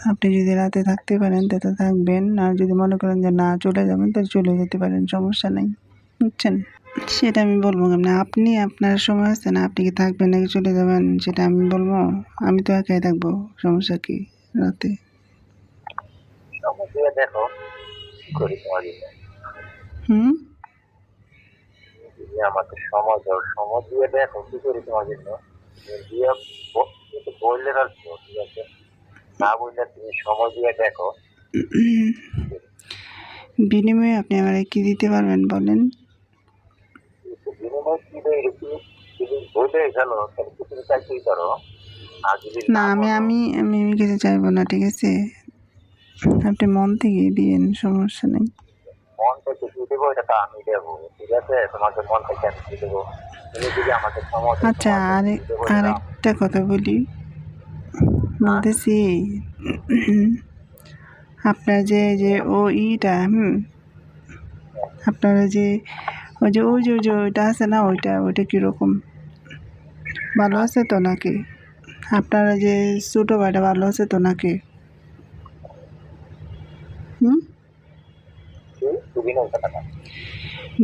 আপনি যদি রাতে থাকতে পারেন তাতে থাকবেন। আর যদি মনে করেন যে না চলে যাবেন তাহলে চলে যেতে পারেন সমস্যা নেই। বুঝছেন? সেটা আমি বলব না আপনি আপনার সময় আছে না আপনি কি থাকবেন নাকি চলে যাবেন? সেটা আমি বলব আমি তো একাই থাকব সমস্যা কি রাতে? দেখো হুম? আমাকে সময় দাও সময় দিয়ে দেখো কি করি তোমার জন্য? বললে ঠিক আছে? না বললে তুমি সময় দিয়ে দেখো। বিনিময়ে আপনি আমার কি দিতে পারবেন বলেন? না আমি আমি আমি আমি কিছু চাইব না ঠিক আছে? আপনি মন থেকে দিয়েন সমস্যা নেই। মন থেকে দিয়ে দেবো এটা তো আমি দেবো ঠিক আছে? তোমাকে মন থেকে আমি দিয়ে দেবো? তুমি যদি আমাকে সময় আচ্ছা। আরেকটা কথা বলি। বলতেছি। আপনার যে যে, ও ইটা, হুম? আপনার যে ওই যে ওই যে ওই যে, ওইটা আছে না, ওইটা ওইটা কীরকম? ভালো আছে তো নাকি? আপনার যে, ছোটো ভাইটা ভালো আছে তো নাকি? হুম।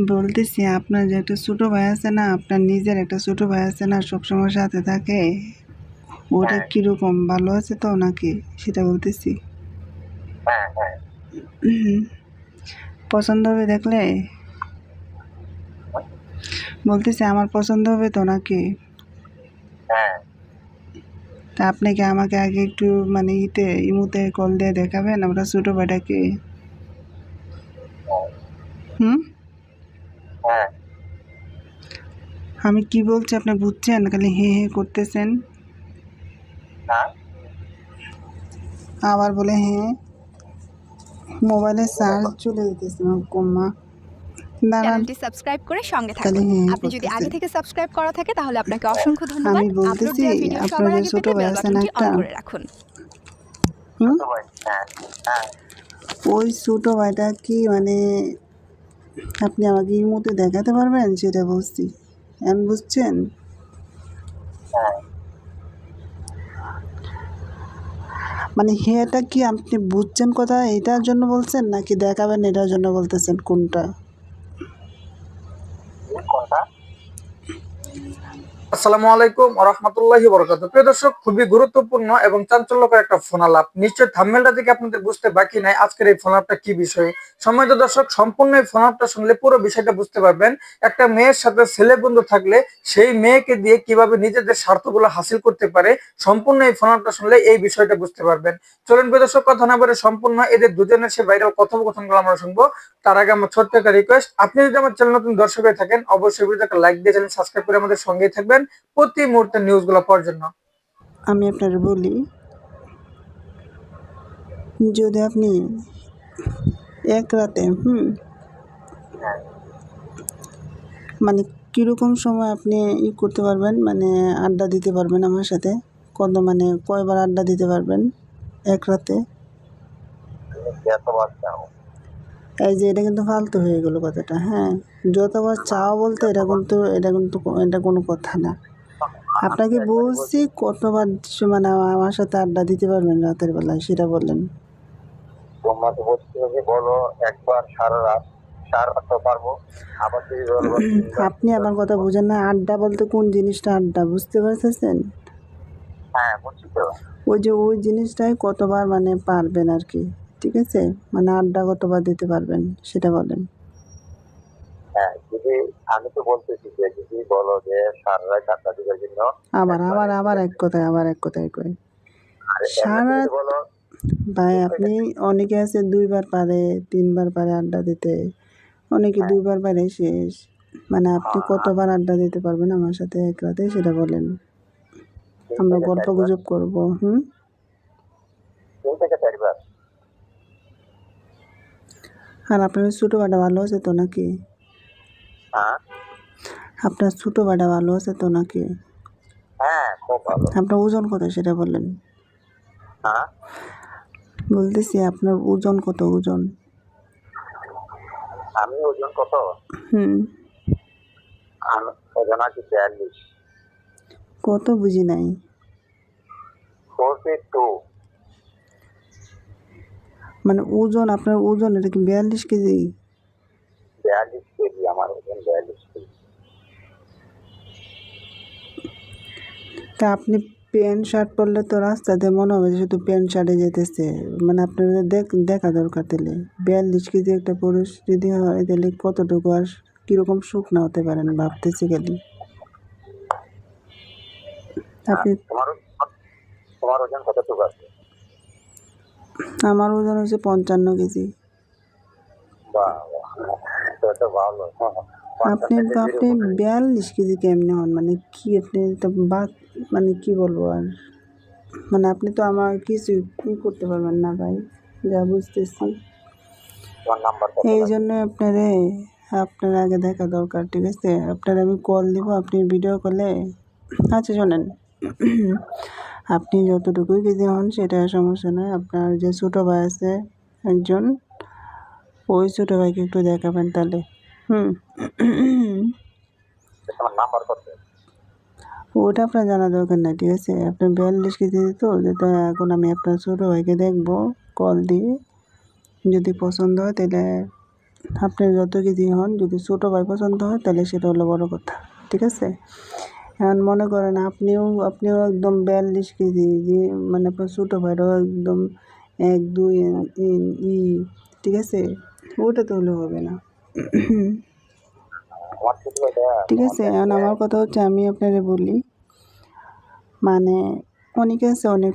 বলতেছি, আপনার যে একটা ছোটো ভাই আছে না, আপনার নিজের একটা ছোটো ভাই আছে না, সবসময় সাথে থাকে? ওটা হ্যাঁ। কীরকম ভালো আছে তো নাকি? সেটা বলতেছি। হ্যাঁ হ্যাঁ। পছন্দ হবে দেখলে? বলতেছি আমার পছন্দ হবে তো নাকি? তা আপনি কি আমাকে আগে একটু মানে ইতে ইমুতে কল দিয়ে দেখাবেন আমরা ছোটো বেটাকে? হুম? আমি কি বলছি আপনি বুঝছেন? খালি হে হে করতেছেন। আবার বলে হ্যাঁ মোবাইলে চার্জ চলে যেতেছে কম্মা। চ্যানেলটি সাবস্ক্রাইব করে সঙ্গে থাকুন। হ্যাঁ, আপনি যদি আগে থেকে সাবস্ক্রাইব করা থাকে তাহলে আপনাকে অসংখ্য ধন্যবাদ। আমি বলতেছি, আপনাদের ছোট ভাই বেল আছে না অন একটা? করে রাখুন। হুম? ওই ছোটো ভাইটা কি মানে আপনি আমাকে ইমুতে দেখাতে পারবেন? সেটা বলছি। আমি বুঝছেন? হ্যাঁ। মানে হেয়াটা কি আপনি বুঝছেন কথা? এটার জন্য বলছেন নাকি দেখাবেন এটার জন্য বলতেছেন কোনটা? কথা আসসালামু আলাইকুম রহমতুল্লাহি বরকাত প্রিয় দর্শক, খুবই গুরুত্বপূর্ণ এবং চাঞ্চল্যকর একটা ফোন আলাপ। নিশ্চয় থাম্বেলটা থেকে আপনাদের বুঝতে বাকি নাই আজকের এই ফোন আপটা কি বিষয়ে। সম্মানিত দর্শক, সম্পূর্ণ এই ফোন আপটা শুনলে পুরো বিষয়টা বুঝতে পারবেন। একটা মেয়ের সাথে ছেলে বন্ধু থাকলে সেই মেয়েকে দিয়ে কীভাবে নিজেদের স্বার্থগুলো হাসিল করতে পারে, সম্পূর্ণ এই ফোন আপটা শুনলে এই বিষয়টা বুঝতে পারবেন। চলুন প্রিয় দর্শক, কথা না বলে সম্পূর্ণ এদের দুজনের সে ভাইরাল কথোপকথনগুলো আমরা শুনব। তার আগে আমার ছোট্ট একটা রিকোয়েস্ট আপনি যদি আমার চ্যানেল নতুন দর্শক হয়ে থাকেন, অবশ্যই ভিডিওটাকে লাইক দিয়ে চ্যানেল সাবস্ক্রাইব করে আমাদের সঙ্গেই থাকবেন। প্রতি মুহূর্তের নিউজগুলো পাওয়ার জন্য। আমি আপনার বলি যদি আপনি এক রাতে হুম মানে কীরকম সময় আপনি ই করতে পারবেন মানে আড্ডা দিতে পারবেন আমার সাথে? কত মানে কয়বার আড্ডা দিতে পারবেন এক রাতে? তুমি যতবার চাও এই যে এটা কিন্তু ফালতু হয়ে গেল কথাটা হ্যাঁ। যতবার চাও বলতে এটা কিন্তু এটা কিন্তু এটা কোনো কথা না। আপনাকে বলছি কতবার মানে আমার সাথে আড্ডা দিতে পারবেন রাতের বেলায় সেটা বললেন। তোমাকে বলো একবার সারা রাত আপনি আমার কথা বুঝেন না আড্ডা বলতে কোন জিনিসটা আড্ডা বুঝতে পারতেছেন? হ্যাঁ ওই যে ওই জিনিসটাই কতবার মানে পারবেন আর কি। ঠিক আছে? মানে আড্ডা কতবার দিতে পারবেন সেটা বলেন। হ্যাঁ আমি তো বলতেছি যে যদি বলো যে সারা আড্ডা দিবার জন্য আবার আবার আবার এক কথায় আবার এক কথায় কই। সারা ভাই আপনি অনেকে আছে দুইবার পারে তিনবার পারে আড্ডা দিতে। অনেকে দুইবার পারে শেষ। মানে আপনি কতবার আড্ডা দিতে পারবেন আমার সাথে এক রাতে সেটা বলেন। আমরা গল্প গুজব করব হুম? আর আপনার ছোটো বাটা ভালো আছে তো নাকি? হ্যাঁ। আপনার ছোটো বাটা ভালো আছে তো নাকি? হ্যাঁ আপনার ওজন কত সেটা বললেন? হ্যাঁ। বলতেছি আপনার ওজন কত ওজন? আমি ওজন কত? হুম। ওজন আছি বিয়াল্লিশ। কত বুঝি নাই? Four feet two. মানে ওজন আপনার ওজন এটা কি বিয়াল্লিশ কেজি? বিয়াল্লিশ কেজি আমার ওজন বিয়াল্লিশ কেজি। তা আপনি প্যান্ট শার্ট পরলে তো রাস্তাতে মনে হবে যে শুধু প্যান্ট শার্টে যেতেছে। মানে আপনার দেখ দেখা দরকার তাহলে। বিয়াল্লিশ কেজি একটা পুরুষ যদি হয় তাহলে কতটুকু আর কীরকম শুকনা হতে পারেন ভাবতেছি খালি। আপনি তোমার তোমার ওজন কতটুকু আছে? আমার ওজন হচ্ছে পঞ্চান্ন কেজি। আপনি তো আপনি বিয়াল্লিশ কেজি কেমনে হন? মানে কি আপনি তো বাদ মানে কি বলব আর? মানে আপনি তো আমার কিছু করতে পারবেন না ভাই যা বুঝতেছি। এই জন্য আপনারে আপনার আগে দেখা দরকার ঠিক আছে? আপনার আমি কল দিব আপনি ভিডিও কলে আচ্ছা শোনেন। আপনি যতটুকুই কেজি হন সেটা সমস্যা নয়। আপনার যে ছোটো ভাই আছে একজন ওই ছোটো ভাইকে একটু দেখাবেন তাহলে। হুম। ওটা আপনার জানা দরকার নাই ঠিক আছে? আপনার বিয়াল্লিশ কেজি তো যেটা এখন আমি আপনার ছোটো ভাইকে দেখব কল দিয়ে। যদি পছন্দ হয় তাহলে আপনি যত কেজি হন যদি ছোটো ভাই পছন্দ হয় তাহলে সেটা হলো বড় কথা ঠিক আছে? এখন মনে করেন আপনিও আপনিও একদম বিয়াল্লিশ কেজি, যে মানে আপনার ছোটো ভাইরাও একদম এক, দুই ই, ঠিক আছে? ওটা তো হলে হবে না। ঠিক আছে, এখন আমার কথা হচ্ছে আমি আপনারে বলি মানে অনেকে আছে অনেক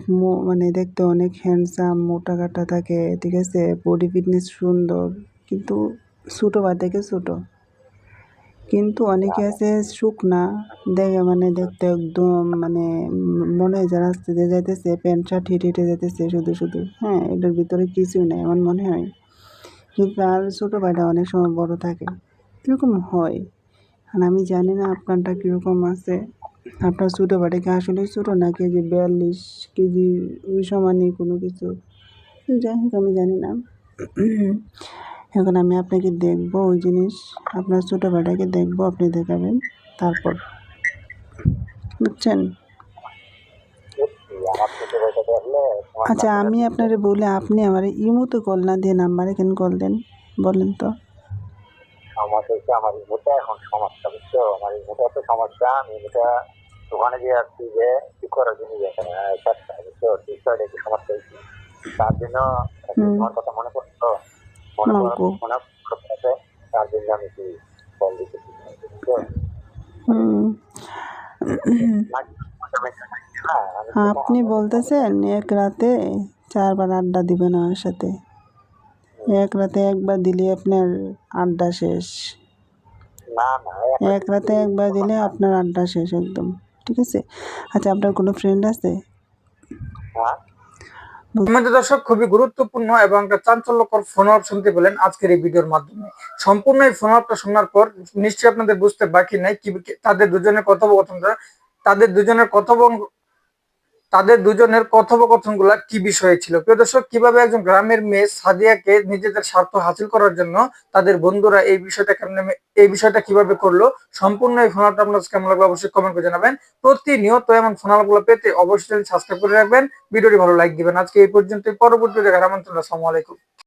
মানে দেখতে অনেক হ্যান্ডসাম মোটা কাটা থাকে, ঠিক আছে? বডি ফিটনেস সুন্দর, কিন্তু ছোটো বা থেকে ছোটো। কিন্তু অনেকে আছে শুকনা, দেখে মানে দেখতে একদম মানে মনে হয় যে রাস্তা দিয়ে যাইতেছে, প্যান্ট শার্ট হেঁটে হেঁটে যাইতেছে শুধু শুধু। হ্যাঁ এটার ভিতরে কিছুই নেই আমার মনে হয়। কিন্তু আর ছোটো ভাইটা অনেক সময় বড় থাকে। এরকম হয়। আর আমি জানি না আপনারটা কীরকম আছে। আপনার ছোটো ভাইটা কি আসলে ছোটো না কেজি বিয়াল্লিশ কেজি ওই সমানই কোনো কিছু? যাই হোক, আমি জানি না। এখন আমি আপনাকে দেখব ওই জিনিস আপনার ছোটো ভাইটাকে দেখব আপনি দেখাবেন তারপর। বুঝছেন? আচ্ছা আমি আপনারে বলে আপনি আমার ইমোতে কল না দিয়ে নাম্বারে কেন কল দেন বলেন তো। আমার হচ্ছে আমার ইমোটা এখন সমস্যা বুঝছ? আমার ইমোটা তো সমস্যা আমি ইমোটা দোকানে গিয়ে আসছি যে ঠিক করার জন্য এখানে চারটা বুঝছ? ঠিক সাইডে একটু সমস্যা হয়েছে? তার জন্য তোমার কথা মনে পড়তো মাগো। আপনি বলতেছেন এক রাতে চারবার আড্ডা দিবেন আমার সাথে। এক রাতে একবার দিলে আপনার আড্ডা শেষ। এক রাতে একবার দিলে আপনার আড্ডা শেষ একদম ঠিক আছে? আচ্ছা আপনার কোনো ফ্রেন্ড আছে? হ্যাঁ। আমাদের দর্শক খুবই গুরুত্বপূর্ণ এবং একটা চাঞ্চল্যকর ফোন আপ শুনতে পেলেন আজকের এই ভিডিওর মাধ্যমে। সম্পূর্ণ এই ফোন আপটা শোনার পর নিশ্চয়ই আপনাদের বুঝতে বাকি নাই, কি তাদের দুজনের কথোপকথনটা তাদের দুজনের কথোপকথন তাদের দুজনের কথোপকথনগুলা কি বিষয়ে ছিল? প্রিয় দর্শক, কীভাবে একজন গ্রামের মেয়ে সাদিয়াকে নিজেদের স্বার্থ হাসিল করার জন্য তাদের বন্ধুরা এই বিষয়টা কেমন এই বিষয়টা কীভাবে করল? সম্পূর্ণ এই ফোনালটা আপনার কেমন লাগল অবশ্যই কমেন্ট করে জানাবেন। প্রতিনিয়ত এমন ফোনালগুলো পেতে অবশ্যই সাবস্ক্রাইব করে রাখবেন। ভিডিওটি ভালো লাইক দিবেন। আজকে এই পর্যন্ত পরবর্তী দেখার আমন্ত্রণ আসসালামু আলাইকুম।